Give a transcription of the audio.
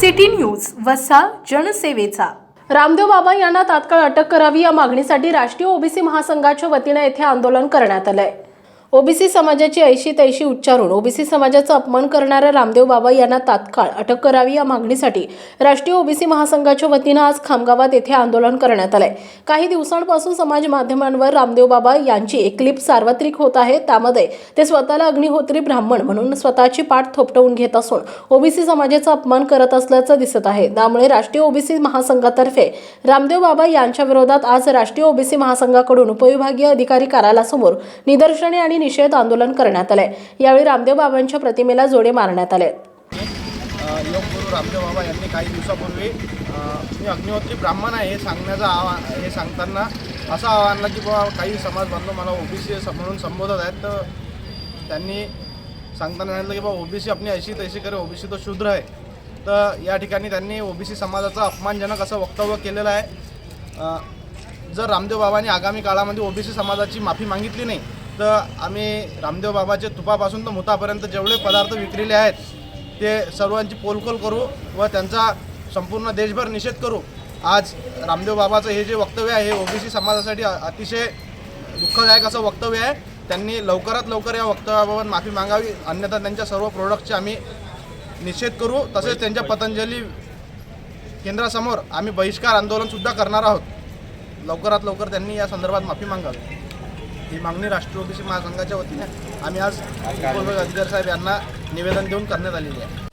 City news वसा जनसेवेचा. रामदेव बाबा यांना तात्काळ अटक करावी या मागणीसाठी राष्ट्रीय ओबीसी महासंघाच्या वतीनं येथे आंदोलन करण्यात आलंय. ओबीसी समाजाची ऐशी तैशी उच्चारून ओबीसी समाजाचा अपमान करणाऱ्या रामदेव बाबा यांना तात्काळ अटक करावी या मागणीसाठी राष्ट्रीय ओबीसी महासंघाच्या वतीनं आज खामगावात येथे आंदोलन करण्यात आलंय. काही दिवसांपासून समाज माध्यमांवर रामदेव बाबा यांची एक क्लिप सार्वत्रिक होत आहे. त्यामध्ये ते स्वतःला अग्निहोत्री ब्राह्मण म्हणून स्वतःची पाठ थोपटवून घेत असून ओबीसी समाजाचा अपमान करत असल्याचं दिसत आहे. त्यामुळे राष्ट्रीय ओबीसी महासंघातर्फे रामदेव बाबा यांच्या विरोधात आज राष्ट्रीय ओबीसी महासंघाकडून उपविभागीय अधिकारी कार्यालयासमोर निदर्शने आणि निषेध आंदोलन करण्यात आले यावेळी रामदेव बाबांच्या प्रतिमेला जोडे मारण्यात आले योगगुरू रामदेव बाबा यांनी काही दिवसापूर्वी मी अग्निहोत्री ब्राह्मण आहे हे सांगण्याचं आव्हान हे सांगताना असं आव्हानला की बाबा काही समाज बांधव मला ओबीसी म्हणून संबोधत आहेत तर त्यांनी सांगताना सांगितलं की बाबा ओबीसी आपली ऐशी तैशी करे ओबीसी तो शूद्र आहे. तर या ठिकाणी त्यांनी ओबीसी समाजाचं अपमानजनक असं वक्तव्य केलेलं आहे. जर रामदेव बाबांनी आगामी काळामध्ये ओबीसी समाजाची माफी मागितली नाही तर आम्ही रामदेव बाबाचे तुपापासून तर मुतापर्यंत जेवढे पदार्थ विक्रीले आहेत ते सर्वांची पोलखोल करू व त्यांचा संपूर्ण देशभर निषेध करू. आज रामदेव बाबाचं हे जे वक्तव्य आहे हे ओबीसी समाजासाठी अतिशय दुःखदायक असं वक्तव्य आहे. त्यांनी लवकरात लवकर या वक्तव्याबाबत माफी मागावी अन्यथा त्यांच्या सर्व प्रोडक्टचे आम्ही निषेध करू. तसेच त्यांच्या पतंजली केंद्रासमोर आम्ही बहिष्कार आंदोलनसुद्धा करणार आहोत. लवकरात लवकर त्यांनी या संदर्भात माफी मागावी. ही मागणी राष्ट्रीय ओबीसी महासंघाच्या वतीने आम्ही आज अधिकारी साहेब यांना निवेदन देऊन करण्यात आलेली आहे.